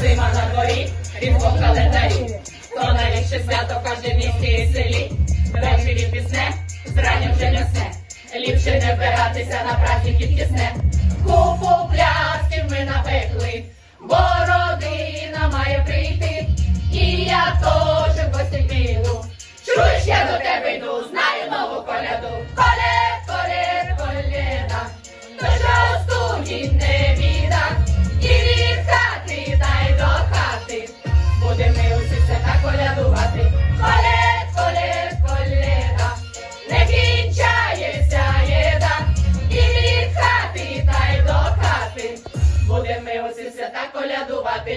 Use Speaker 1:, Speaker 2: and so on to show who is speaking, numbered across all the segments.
Speaker 1: Зима на дворі, рідко в календарі, то найліпше свято в кожній місті і селі. Ввечері пісне, зрання вже несе, ліпше не вбиратися на праці кількісне.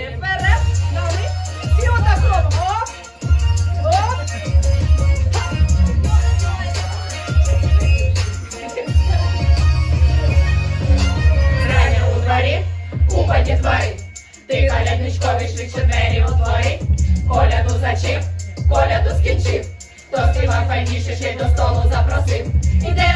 Speaker 2: Вперед,
Speaker 1: у дворі, у хаті твори. Ти колядничкові швидше двері отвори. Коляду зачив, коляду скінчив. то співав файніше, ще й до столу запросив. Іде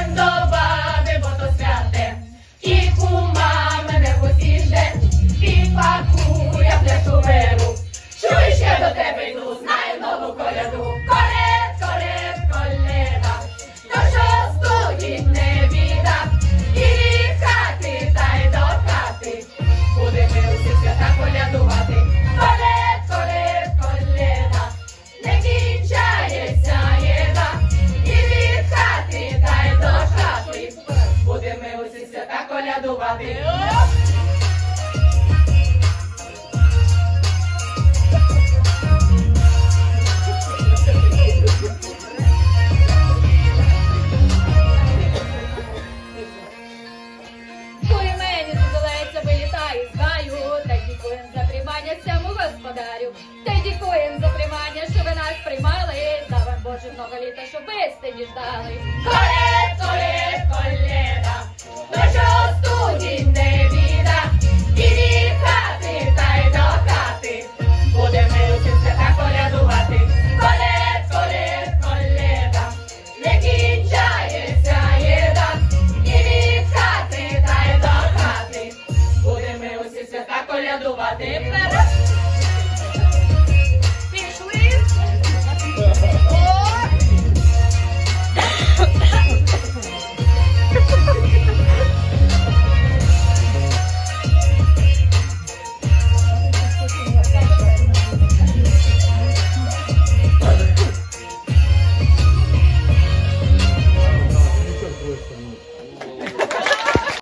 Speaker 1: чудного літа, щоб ви сиді ждали. Коле, коле, коледа, до що студій не біда, і від хати та й до хати, буде ми усі свята колядувати. Коле, коле, коледа, не кінчається єда, і від хати та й до хати, буде ми усі свята колядувати.